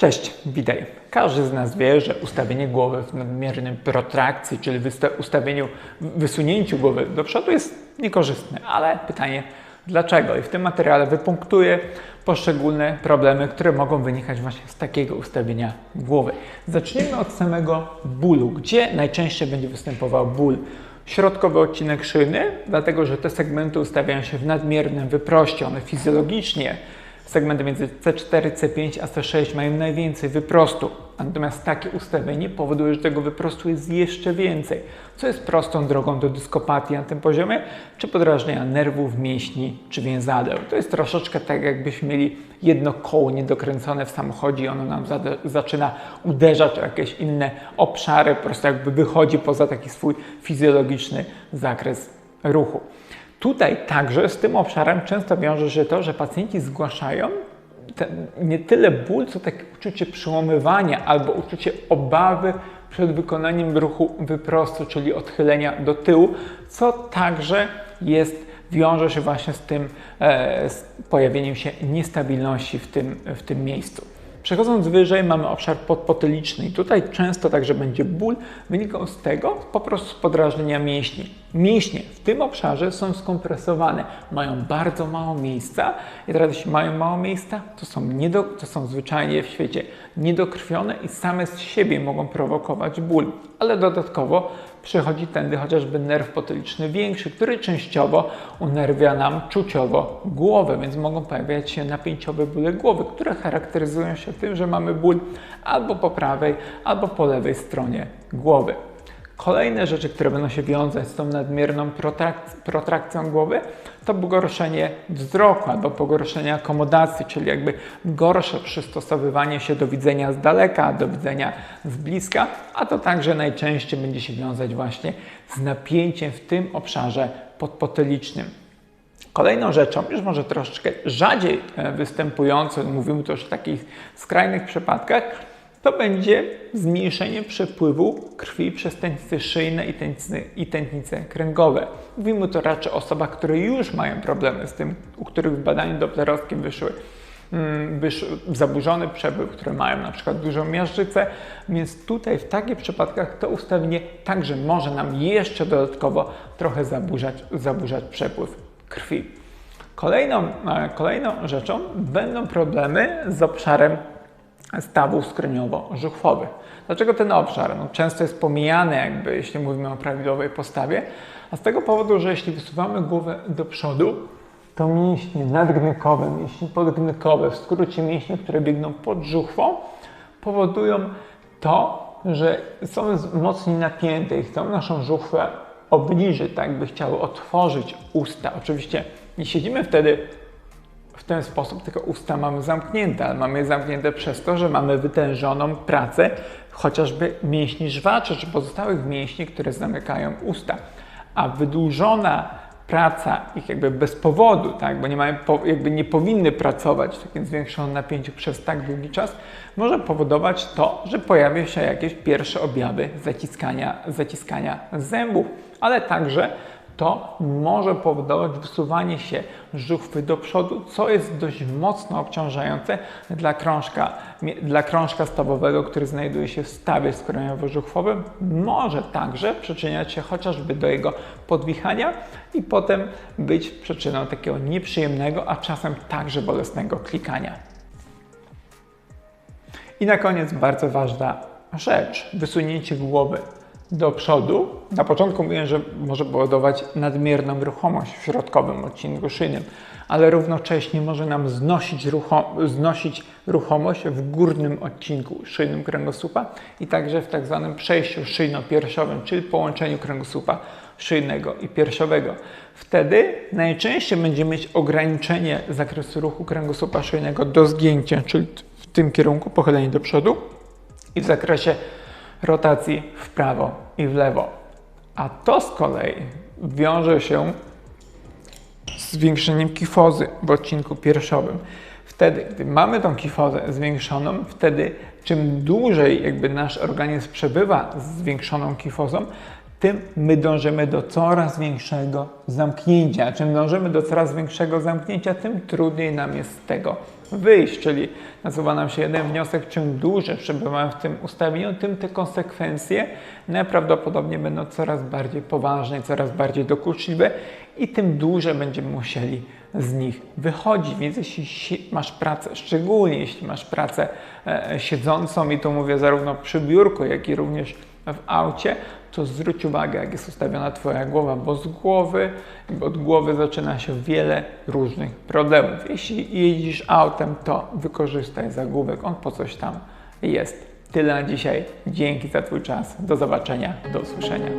Cześć, witaj. Każdy z nas wie, że ustawienie głowy w nadmiernym protrakcji, czyli ustawieniu, wysunięciu głowy do przodu jest niekorzystne, ale pytanie dlaczego? I w tym materiale wypunktuję poszczególne problemy, które mogą wynikać właśnie z takiego ustawienia głowy. Zacznijmy od samego bólu. Gdzie najczęściej będzie występował ból? Środkowy odcinek szyjny, dlatego że te segmenty ustawiają się w nadmiernym wyproście. One fizjologicznie segmenty między C4, C5 a C6 mają najwięcej wyprostu. Natomiast takie ustawienie powoduje, że tego wyprostu jest jeszcze więcej, co jest prostą drogą do dyskopatii na tym poziomie, czy podrażnienia nerwów, mięśni czy więzadeł. To jest troszeczkę tak, jakbyśmy mieli jedno koło niedokręcone w samochodzie i ono nam zade- zaczyna uderzać o jakieś inne obszary, po prostu jakby wychodzi poza taki swój fizjologiczny zakres ruchu. Tutaj także z tym obszarem często wiąże się to, że pacjenci zgłaszają nie tyle ból, co takie uczucie przełamywania albo uczucie obawy przed wykonaniem ruchu wyprostu, czyli odchylenia do tyłu, co także jest, wiąże się właśnie z tym e, z pojawieniem się niestabilności w tym, w tym miejscu. Przechodząc wyżej mamy obszar podpotyliczny i tutaj często także będzie ból. Wynikał z tego po prostu podrażnienia mięśni. Mięśnie w tym obszarze są skompresowane, mają bardzo mało miejsca i teraz jeśli mają mało miejsca, to są, niedo, to są zwyczajnie w świecie niedokrwione i same z siebie mogą prowokować ból, ale dodatkowo przychodzi tędy chociażby nerw potyliczny większy, który częściowo unerwia nam czuciowo głowę, więc mogą pojawiać się napięciowe bóle głowy, które charakteryzują się tym, że mamy ból albo po prawej, albo po lewej stronie głowy. Kolejne rzeczy, które będą się wiązać z tą nadmierną protrak- protrakcją głowy, to pogorszenie wzroku albo pogorszenie akomodacji, czyli jakby gorsze przystosowywanie się do widzenia z daleka, do widzenia z bliska, a to także najczęściej będzie się wiązać właśnie z napięciem w tym obszarze podpotylicznym. Kolejną rzeczą, już może troszeczkę rzadziej e, występującą, mówimy tu już o takich skrajnych przypadkach, to będzie zmniejszenie przepływu krwi przez tętnice szyjne i tętnice, i tętnice kręgowe. Mówimy to raczej o osobach, które już mają problemy z tym, u których w badaniu doplerowskim wyszły mm, zaburzony przepływ, które mają na przykład dużą miażdżycę, więc tutaj w takich przypadkach to ustawienie także może nam jeszcze dodatkowo trochę zaburzać, zaburzać przepływ krwi. Kolejną, e, kolejną rzeczą będą problemy z obszarem stawów skroniowo-żuchwowych. Dlaczego ten obszar? No, często jest pomijany, jakby, jeśli mówimy o prawidłowej postawie, a z tego powodu, że jeśli wysuwamy głowę do przodu, to mięśnie nadgnykowe, mięśnie podgnykowe, w skrócie mięśnie, które biegną pod żuchwą, powodują to, że są mocniej napięte i chcą naszą żuchwę obniżyć, tak by chciały otworzyć usta. Oczywiście nie siedzimy wtedy w ten sposób, tylko usta mamy zamknięte, ale mamy je zamknięte przez to, że mamy wytężoną pracę chociażby mięśni żwaczy czy pozostałych mięśni, które zamykają usta. A wydłużona praca ich jakby bez powodu, tak, bo nie mają, jakby nie powinny pracować w takim zwiększonym napięciu przez tak długi czas, może powodować to, że pojawią się jakieś pierwsze objawy zaciskania, zaciskania zębów, ale także to może powodować wysuwanie się żuchwy do przodu, co jest dość mocno obciążające dla krążka, dla krążka stawowego, który znajduje się w stawie skroniowo-żuchwowym. Może także przyczyniać się chociażby do jego podwichania i potem być przyczyną takiego nieprzyjemnego, a czasem także bolesnego klikania. I na koniec bardzo ważna rzecz, wysunięcie głowy do przodu. Na początku mówiłem, że może powodować nadmierną ruchomość w środkowym odcinku szyjnym, ale równocześnie może nam znosić, rucho, znosić ruchomość w górnym odcinku szyjnym kręgosłupa i także w tak zwanym przejściu szyjno-piersiowym, czyli połączeniu kręgosłupa szyjnego i piersiowego. Wtedy najczęściej będziemy mieć ograniczenie zakresu ruchu kręgosłupa szyjnego do zgięcia, czyli w tym kierunku pochylenie do przodu i w zakresie rotacji w prawo i w lewo. A to z kolei wiąże się z zwiększeniem kifozy w odcinku piersiowym. Wtedy, gdy mamy tą kifozę zwiększoną, wtedy czym dłużej jakby nasz organizm przebywa z zwiększoną kifozą, tym my dążymy do coraz większego zamknięcia. Czym dążymy do coraz większego zamknięcia, tym trudniej nam jest z tego wyjść, czyli nasuwa nam się jeden wniosek, czym dłużej przebywamy w tym ustawieniu, tym te konsekwencje najprawdopodobniej będą coraz bardziej poważne, coraz bardziej dokuczliwe i tym dłużej będziemy musieli z nich wychodzić. Więc jeśli masz pracę, szczególnie jeśli masz pracę e, siedzącą, i to mówię zarówno przy biurku, jak i również w aucie, to zwróć uwagę, jak jest ustawiona Twoja głowa, bo z głowy, od głowy zaczyna się wiele różnych problemów. Jeśli jeździsz autem, to wykorzystaj zagłówek, on po coś tam jest. Tyle na dzisiaj. Dzięki za Twój czas. Do zobaczenia, do usłyszenia.